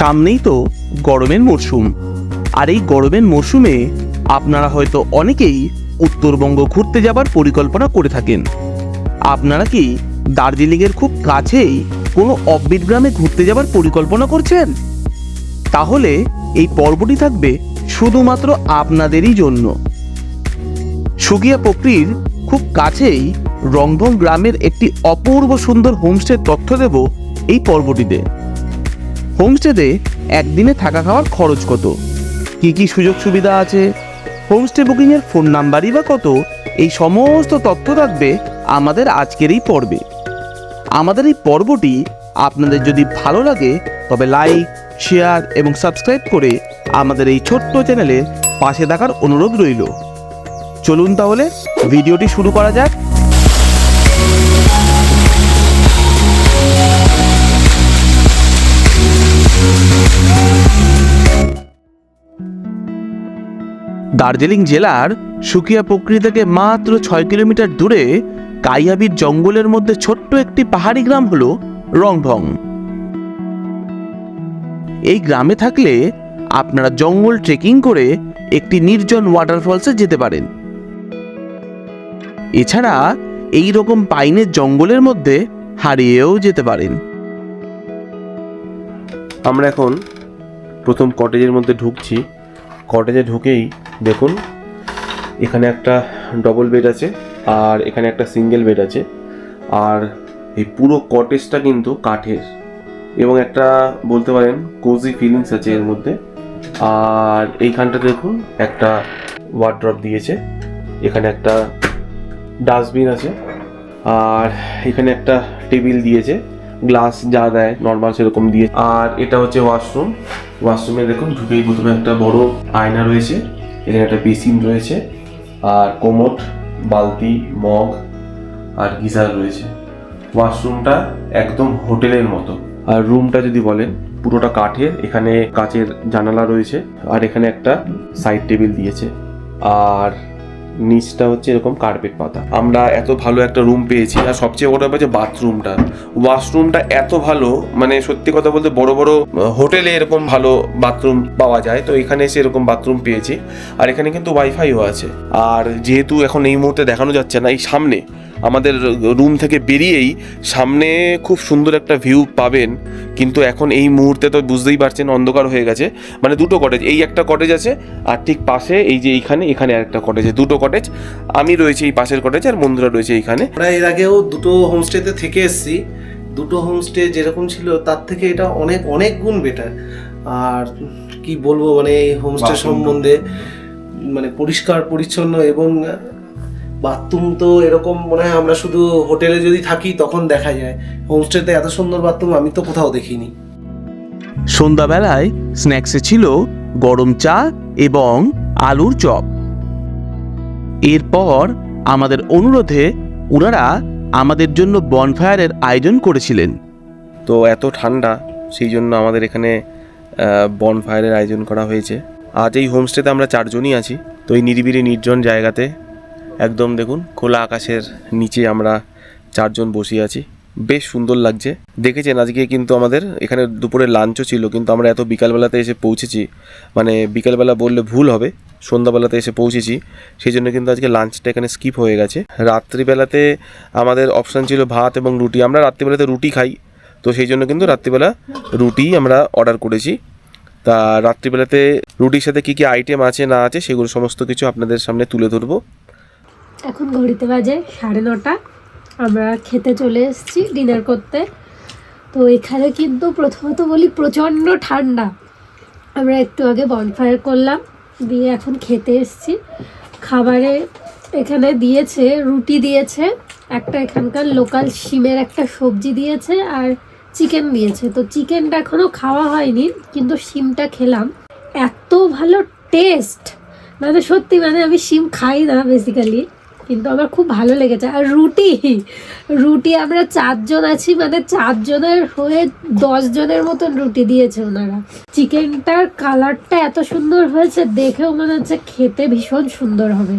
সামনেই তো গরমের মরশুম। আর এই গরমের মরশুমে আপনারা হয়তো অনেকেই উত্তরবঙ্গ ঘুরতে যাবার পরিকল্পনা করে থাকেন। আপনারা কি দার্জিলিংয়ের খুব কাছেই কোনো অব্বিট গ্রামে ঘুরতে যাবার পরিকল্পনা করছেন? তাহলে এই পর্বটি থাকবে শুধুমাত্র আপনাদেরই জন্য। সুগিয়া পকরির খুব কাছেই রংভং গ্রামের একটি অপূর্ব সুন্দর হোমস্টের তথ্য দেব এই পর্বটিতে। হোমস্টেতে একদিনে থাকা খাওয়ার খরচ কত? কি কি সুযোগ সুবিধা আছে? হোমস্টে বুকিংয়ের ফোন নাম্বারই বা কত? এই সমস্ত তথ্য থাকবে আমাদের আজকের এই পর্বে। আমাদের এই পর্বটি আপনাদের যদি ভালো লাগে, তবে লাইক, শেয়ার এবং সাবস্ক্রাইব করে আমাদের এই ছোট্ট চ্যানেলে পাশে থাকার অনুরোধ রইল। চলুন তাহলে ভিডিওটি শুরু করা যাক। দার্জিলিং জেলার সুকিয়া প্রকৃতি থেকে মাত্র ছয় কিলোমিটার দূরে কাইয়াবির জঙ্গলের মধ্যে ছোট্ট একটি পাহাড়ি গ্রাম হলো রংভং। এই গ্রামে থাকলে আপনারা জঙ্গল ট্রেকিং করে একটি নির্জন ওয়াটারফলসে যেতে পারেন। এছাড়া এই রকম পাইনের জঙ্গলের মধ্যে হারিয়েও যেতে পারেন। আমরা এখন প্রথম কটেজের মধ্যে ঢুকছি। কটেজে ঢুকেই দেখুন, এখানে একটা ডবল বেড আছে আর এখানে একটা সিঙ্গেল বেড আছে। আর এই পুরো কটেজটা কিন্তু কাঠের এবং একটা বলতে পারেন কোজি ফিলিংস আছে এর মধ্যে। আর এইখানটা দেখুন, একটা ওয়ার্ড্রপ দিয়েছে, এখানে একটা ডাস্টবিন আছে, আর এখানে একটা টেবিল দিয়েছে গ্লাস যা দেয় নর্মাল সেরকম দিয়ে। আর এটা হচ্ছে ওয়াশরুম ওয়াশরুমে দেখুন, ঢুকেই প্রথমে একটা বড় আয়না রয়েছে। এখানে একটা বেসিন রয়েছে, আর কোমট বালতি, মগ, আর গিজার রয়েছে। ওয়াশরুমটা একদম হোটেলের মতো। আর রুমটা যদি বলেন, পুরোটা কাঠের, এখানে কাচের জানালা রয়েছে, আর এখানে একটা সাইড টেবিল দিয়েছে। আর নিচটা হচ্ছে এরকম কার্পেট পাতা। আমরা এত ভালো একটা রুম পেয়েছি, আর সবচেয়ে বড় ব্যাপার যে বাথরুমটা ওয়াশরুমটা এত ভালো মানে সত্যি কথা বলতে বড় বড় হোটেলে এরকম ভালো বাথরুম পাওয়া যায়, তো এখানে এসে এরকম বাথরুম পেয়েছি। আর এখানে কিন্তু ওয়াইফাইও আছে। আর যেহেতু এখন এই মুহূর্তে দেখানো যাচ্ছে না, এই সামনে আমাদের রুম থেকে বেরিয়েই সামনে খুব সুন্দর একটা ভিউ পাবেন। কিন্তু এখন এই মুহূর্তে তো বুঝতেই পারছেন অন্ধকার হয়ে গেছে। মানে দুটো কটেজ এই একটা কটেজ আছে আর ঠিক পাশে এই যে এইখানে এখানে আরেকটা কটেজ দুটো কটেজ আমি রয়েছে এই পাশের কটেজ আর বন্ধুরা রয়েছে এইখানে। আমরা এর আগেও দুটো হোমস্টেতে থেকে এসেছি। দুটো হোমস্টে যেরকম ছিল তার থেকে এটা অনেক অনেক গুণ বেটার আর কি বলব মানে এই হোমস্টে সম্বন্ধে মানে পরিষ্কার পরিচ্ছন্ন এবং বাথরুম তো এরকম মনে হয় আমরা শুধু হোটেলে যদি থাকি তখন দেখা যায়। হোমস্টেতে এত সুন্দর বাথরুম আমি তো কোথাও দেখিনি। সন্ধ্যাবেলায় স্ন্যাক্সে ছিল গরম চা এবং আলুর চপ। এরপর আমাদের অনুরোধে ওনারা আমাদের জন্য বনফায়ারের আয়োজন করেছিলেন। তো এত ঠান্ডা সেই জন্য আমাদের এখানে বনফায়ারের আয়োজন করা হয়েছে। আজ এই হোমস্টেতে আমরা চারজনই আছি। তো এই নিরিবিলি নির্জন জায়গাতে একদম দেখুন, খোলা আকাশের নিচে আমরা চারজন বসে আছি। বেশ সুন্দর লাগছে। দেখেছেন, আজকে কিন্তু আমাদের এখানে দুপুরে লাঞ্চও ছিল, কিন্তু আমরা এত বিকালবেলাতে এসে পৌঁছেছি মানে বিকালবেলা বললে ভুল হবে, সন্ধ্যাবেলাতে এসে পৌঁছেছি সেই জন্য কিন্তু আজকে লাঞ্চটা এখানে স্কিপ হয়ে গেছে। রাত্রিবেলাতে আমাদের অপশান ছিল ভাত এবং রুটি। আমরা রাত্রিবেলাতে রুটি খাই, তো সেই জন্য কিন্তু রাত্রিবেলা রুটি আমরা অর্ডার করেছি। তা রাত্রিবেলাতে রুটির সাথে কী কী আইটেম আছে, না আছে, সেগুলো সমস্ত কিছু আপনাদের সামনে তুলে ধরবো। এখন ঘড়িতে বাজে সাড়ে নটা। আমরা খেতে চলে এসেছি ডিনার করতে। তো এখানে কিন্তু প্রথমত বলি প্রচণ্ড ঠান্ডা। আমরা একটু আগে বনফায়ার করলাম, দিয়ে এখন খেতে এসেছি। খাবারে এখানে দিয়েছে, রুটি দিয়েছে, একটা এখানকার লোকাল শিমের একটা সবজি দিয়েছে আর চিকেন দিয়েছে। তো চিকেনটা এখনও খাওয়া হয়নি, কিন্তু শিমটা খেলাম। এত ভালো টেস্ট মানে সত্যি মানে আমি শিম খাই না বেসিক্যালি কিন্তু আমার খুব ভালো লেগেছে। আর রুটি রুটি আমরা চারজন আছি মানে চারজনের হয়ে দশজনের মতন রুটি দিয়েছে ওনারা। চিকেনটার কালারটা এত সুন্দর হয়েছে, দেখেও মনে হচ্ছে খেতে ভীষণ সুন্দর হবে।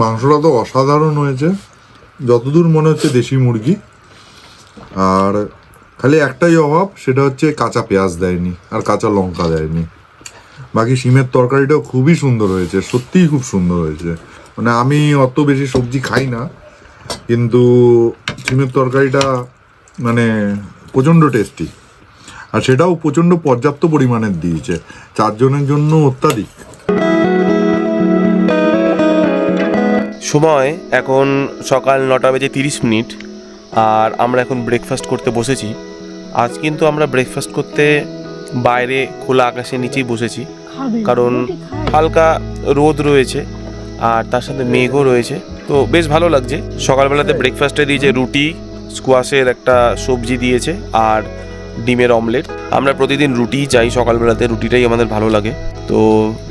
মাংসটা তো অসাধারণ হয়েছে। যতদূর মনে হচ্ছে দেশি মুরগি। আর খালি একটাই অভাব, সেটা হচ্ছে কাঁচা পেঁয়াজ দেয়নি আর কাঁচা লঙ্কা দেয়নি। বাকি সিমের তরকারিটাও খুবই সুন্দর হয়েছে, সত্যিই খুব সুন্দর হয়েছে। মানে আমি অত বেশি সবজি খাই না কিন্তু শিমের তরকারিটা মানে প্রচণ্ড টেস্টি আর সেটাও প্রচণ্ড পর্যাপ্ত পরিমাণের দিয়েছে চারজনের জন্য অত্যাধিক। সময় এখন সকাল নটা বেজে তিরিশ মিনিট আর আমরা এখন ব্রেকফাস্ট করতে বসেছি। আজ কিন্তু আমরা ব্রেকফাস্ট করতে বাইরে খোলা আকাশের নিচেই বসেছি কারণ হালকা রোদ রয়েছে। আর তার সাথে মেঘও রয়েছে। তো বেশ ভালো লাগছে। সকালবেলাতে ব্রেকফাস্টে দিয়েছে রুটি স্কোয়াশের একটা সবজি দিয়েছে আর ডিমের অমলেট আমরা প্রতিদিন রুটিই চাই সকালবেলাতে, রুটিটাই আমাদের ভালো লাগে। তো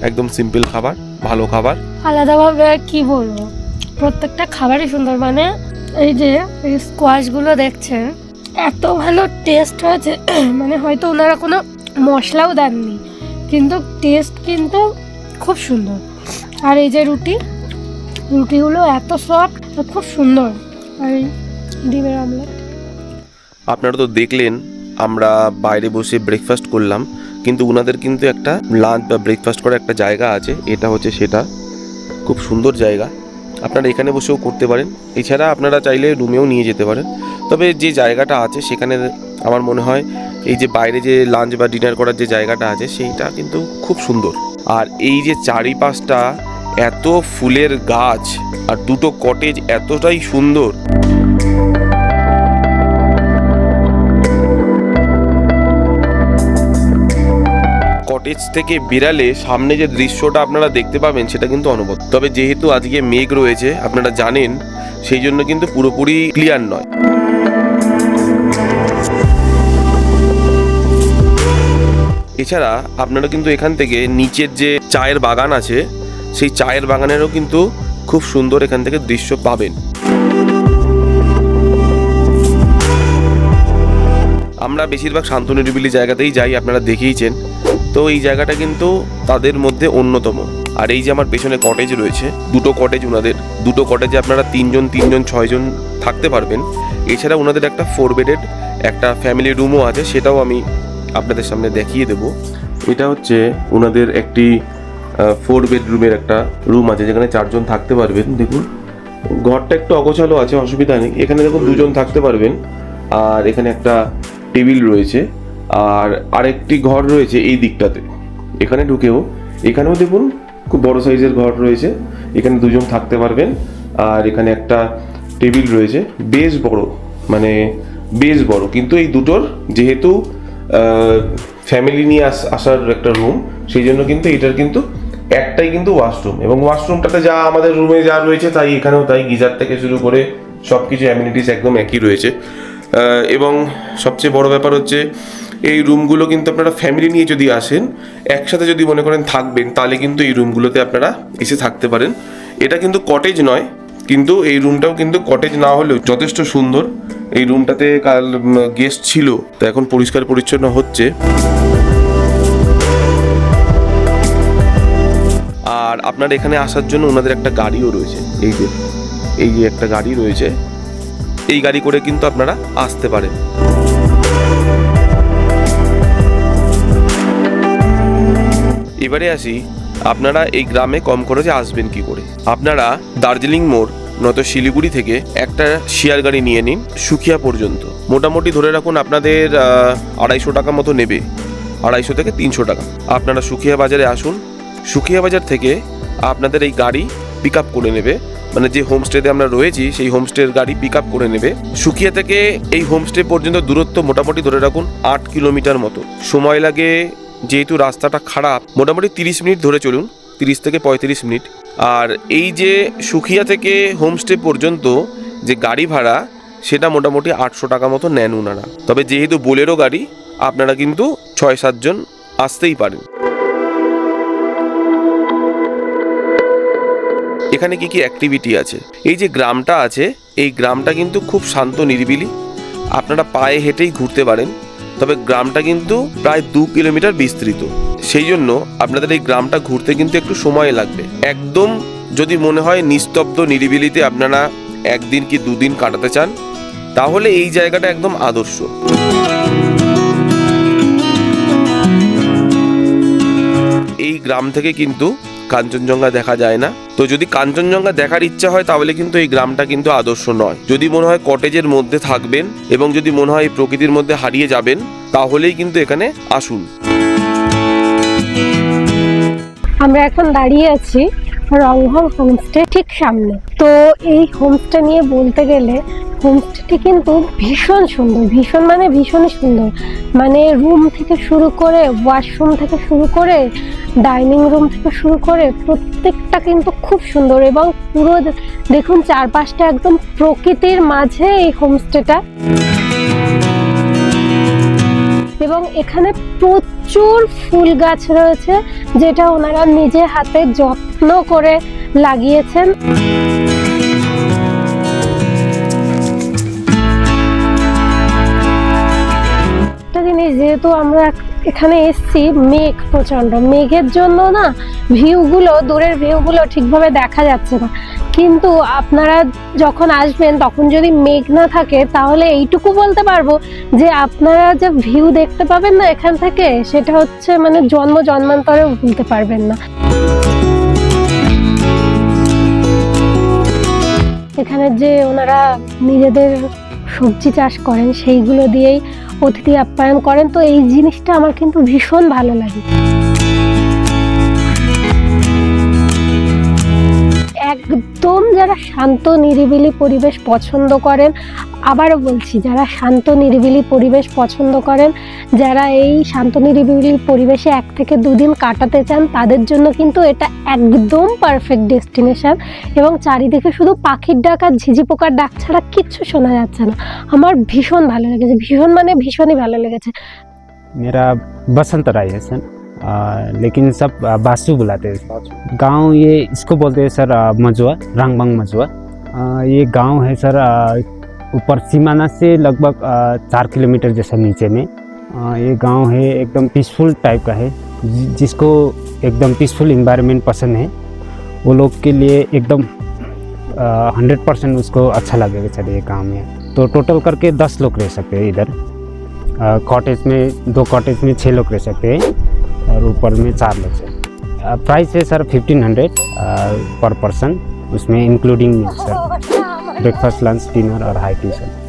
একদম সিম্পল খাবার, ভালো খাবার। আলাদাভাবে কি বলব? প্রত্যেকটা খাবারই সুন্দর। মানে এই যে এই স্কোয়াশগুলো দেখছেন, এত ভালো টেস্ট হয়েছে। মানে হয়তো ওনারা কোনো মশলাও দেননি, কিন্তু টেস্ট কিন্তু খুব সুন্দর। আর এই যে রুটি, রুটিগুলো এত সফট খুব সুন্দর। আর ডিমের আমলেট আপনারা তো দেখলেন, আমরা বাইরে বসে ব্রেকফাস্ট করলাম, কিন্তু ওনাদের কিন্তু একটা লাঞ্চ বা ব্রেকফাস্ট করার একটা জায়গা আছে, এটা হচ্ছে সেটা। খুব সুন্দর জায়গা। আপনারা এখানে বসেও করতে পারেন। এছাড়া আপনারা চাইলে রুমেও নিয়ে যেতে পারেন। তবে যে জায়গাটা আছে, সেখানে আমার মনে হয় এই যে বাইরে যে লাঞ্চ বা ডিনার করার যে জায়গাটা আছে, সেইটা কিন্তু খুব সুন্দর। আর এই যে চারিপাশটা এত ফুলের গাছ আর দুটো কটেজ এতটাই সুন্দর। কটেজ থেকে বেরালে সামনে যে দৃশ্যটা আপনারা দেখতে পাবেন, সেটা কিন্তু অনুভব তবে যেহেতু আজকে মেঘ রয়েছে, আপনারা জানেন, সেই জন্য কিন্তু পুরোপুরি ক্লিয়ার নয়। এছাড়া আপনারা কিন্তু এখান থেকে নিচের যে চায়ের বাগান আছে সেই চায়ের বাগানেরও কিন্তু খুব সুন্দর এখান থেকে দৃশ্য পাবেন। আমরা বেশিরভাগ শান্ত নিরিবিলি জায়গাতেই যাই, আপনারা দেখেইছেন তো এই জায়গাটা কিন্তু তাদের মধ্যে অন্যতম। আর এই যে আমার পেছনে কটেজ রয়েছে, দুটো কটেজ ওনাদের দুটো কটেজে আপনারা তিনজন তিনজন, ছয়জন থাকতে পারবেন। এছাড়া ওনাদের একটা ফোর বেডেড একটা ফ্যামিলি রুমও আছে, সেটাও আমি আপনাদের সামনে দেখিয়ে দেবো। এটা হচ্ছে ওনাদের একটি ফোর বেডরুমের একটা রুম আছে যেখানে চারজন থাকতে পারবেন। দেখুন ঘরটা একটু অগোছালো আছে অসুবিধা নেই। এখানে দেখুন দুজন থাকতে পারবেন। আর এখানে একটা টেবিল রয়েছে। আর আরেকটি ঘর রয়েছে এই দিকটাতে। এখানে ঢুকেও। এখানেও দেখুন খুব বড় সাইজের ঘর রয়েছে। এখানে দুজন থাকতে পারবেন। আর এখানে একটা টেবিল রয়েছে। বেশ বড় মানে বেশ বড়। কিন্তু এই দুটোর যেহেতু ফ্যামিলি নিয়ে আস আসার একটা রুম সেই জন্য কিন্তু এটার কিন্তু একটাই কিন্তু ওয়াশরুম এবং ওয়াশরুমটাতে যা আমাদের রুমে যা রয়েছে তাই এখানেও তাই গিজার থেকে শুরু করে সব কিছু অ্যামিনিটিস একদম একই রয়েছে। এবং সবচেয়ে বড় ব্যাপার হচ্ছে এই রুমগুলো কিন্তু আপনারা ফ্যামিলি নিয়ে যদি আসেন, একসাথে যদি মনে করেন থাকবেন, তাহলে কিন্তু এই রুমগুলোতে আপনারা এসে থাকতে পারেন। এটা কিন্তু কটেজ নয়, কিন্তু এই রুমটাও কিন্তু কটেজ না হলেও যথেষ্ট সুন্দর। এই রুমটাতে কাল গেস্ট ছিল, তো এখন পরিষ্কার পরিচ্ছন্ন হচ্ছে। আর আপনার এখানে আসার জন্য ওনাদের একটা গাড়িও রয়েছে। এই যে এই যে একটা গাড়ি রয়েছে, এই গাড়ি করে কিন্তু আপনারা আসতে পারেন। এবারে আসি, আপনারা এই গ্রামে কম খরচে আসবেন কি করে? আপনারা দার্জিলিং মোড়, নয়তো শিলিগুড়ি থেকে একটা শেয়ার গাড়ি নিয়ে নিন, সুখিয়া পর্যন্ত। মোটামুটি ধরে রাখুন আপনাদের আড়াইশো টাকা মতো নেবে। আড়াইশো থেকে তিনশো টাকা। আপনারা সুখিয়া বাজারে আসুন সুখিয়া বাজার থেকে আপনাদের এই গাড়ি পিক আপ করে নেবে। মানে যে হোমস্টেতে আমরা রয়েছি, সেই হোমস্টের গাড়ি পিক আপ করে নেবে। সুখিয়া থেকে এই হোমস্টে পর্যন্ত দূরত্ব মোটামুটি ধরে রাখুন আট কিলোমিটার মতো। সময় লাগে, যেহেতু রাস্তাটা খারাপ, মোটামুটি তিরিশ মিনিট ধরে চলুন, তিরিশ থেকে পঁয়ত্রিশ মিনিট। আর এই যে সুখিয়া থেকে হোমস্টে পর্যন্ত যে গাড়ি ভাড়া, সেটা মোটামুটি আটশো টাকা মতো নেন ওনারা তবে যেহেতু বোলেরো গাড়ি, আপনারা কিন্তু ছয় সাতজন আসতেই পারেন। এখানে কি কি অ্যাক্টিভিটি আছে? এই যে গ্রামটা আছে, এই গ্রামটা কিন্তু খুব শান্ত, নিরিবিলি। আপনারা পায়ে হেঁটেই ঘুরতে পারেন, তবে গ্রামটা কিন্তু প্রায় দু কিলোমিটার বিস্তৃত। সেই জন্য আপনাদের এই গ্রামটা ঘুরতে কিন্তু একটু সময় লাগবে। একদম যদি মনে হয় নিস্তব্ধ, নিরিবিলিতে আপনারা একদিন কি দুদিন কাটাতে চান, তাহলে এই জায়গাটা একদম আদর্শ। এই গ্রাম থেকে কিন্তু কাঞ্চনজঙ্ঘা দেখা যায় না। তো যদি কাঞ্চনজঙ্ঘা দেখার ইচ্ছা হয়, তাহলে কিন্তু এই গ্রামটা কিন্তু আদর্শ নয়। যদি মনে হয় কটেজের মধ্যে থাকবেন এবং যদি মনে হয় প্রকৃতির মধ্যে হারিয়ে যাবেন, তাহলেই কিন্তু এখানে আসুন। আমরা এখন দাঁড়িয়ে আছি রংহং হোমস্টে ঠিক সামনে। তো এই হোমস্টে নিয়ে বলতে গেলে হোমস্টেটি কিন্তু ভীষণ সুন্দর, ভীষণ মানে ভীষণই সুন্দর। মানে রুম থেকে শুরু করে ওয়াশরুম থেকে শুরু করে ডাইনিং রুম থেকে শুরু করে প্রত্যেকটা কিন্তু খুব সুন্দর এবং পুরো দেখুন চারপাশটা একদম প্রকৃতির মাঝে এই হোমস্টেটা এবং এখানে প্রচুর ফুল গাছ রয়েছে, যেটা ওনারা নিজে হাতে যত্ন করে লাগিয়েছেন। জিনিস যেহেতু আমরা এখানে এসছি, মেঘ প্রচণ্ড মেঘের জন্য না ভিউগুলো দূরের ভিউগুলো ঠিকভাবে দেখা যাচ্ছে না। কিন্তু আপনারা যখন আসবেন, তখন যদি মেঘ না থাকে, তাহলে এইটুকু বলতে পারব যে আপনারা যে ভিউ দেখতে পাবেন না এখান থেকে, সেটা হচ্ছে মানে জন্ম জন্মান্তরেও ভুলতে পারবেন না। এখানে যে ওনারা নিজেদের সবজি চাষ করেন, সেইগুলো দিয়েই অতিথি আপ্যায়ন করেন। তো এই জিনিসটা আমার কিন্তু ভীষণ ভালো লাগে। একদম যারা শান্ত, নিরিবিলি পরিবেশ পছন্দ করেন, আবারও বলছি, যারা শান্ত, নিরিবিলি পরিবেশ পছন্দ করেন, যারা এই শান্ত, নিরিবিলি পরিবেশে এক থেকে দুদিন কাটাতে চান, তাদের জন্য কিন্তু এটা একদম পারফেক্ট ডেস্টিনেশান এবং চারিদিকে শুধু পাখির ডাক আর ঝিঝি পোকার ডাক ছাড়া কিচ্ছু শোনা যাচ্ছে না। আমার ভীষণ ভালো লেগেছে, ভীষণ মানে ভীষণই ভালো লেগেছে। মেরা বসন্ত রায় আছেন आ, लेकिन सब बासु बुलाते हैं गाँव ये इसको बोलते हैं सर मजुआ रंगबंग मजुआ। ये गाँव है सर ऊपर सीमाना से लगभग चार किलोमीटर जैसा नीचे में। आ, ये गाँव है एकदम पीसफुल टाइप का है जिसको एकदम पीसफुल इन्वायरमेंट पसंद है। वो लोग के लिए एकदम हंड्रेड परसेंट उसको अच्छा लगेगा सर ये गाँव में। तो टोटल करके दस लोग रह सकते हैं इधर। कॉटेज में दो कॉटेज में छः लोग रह सकते हैं। ऊपर में चार लोग से प्राइस है sir fifteen hundred per person उसमें including sir breakfast lunch dinner और हाई टी सर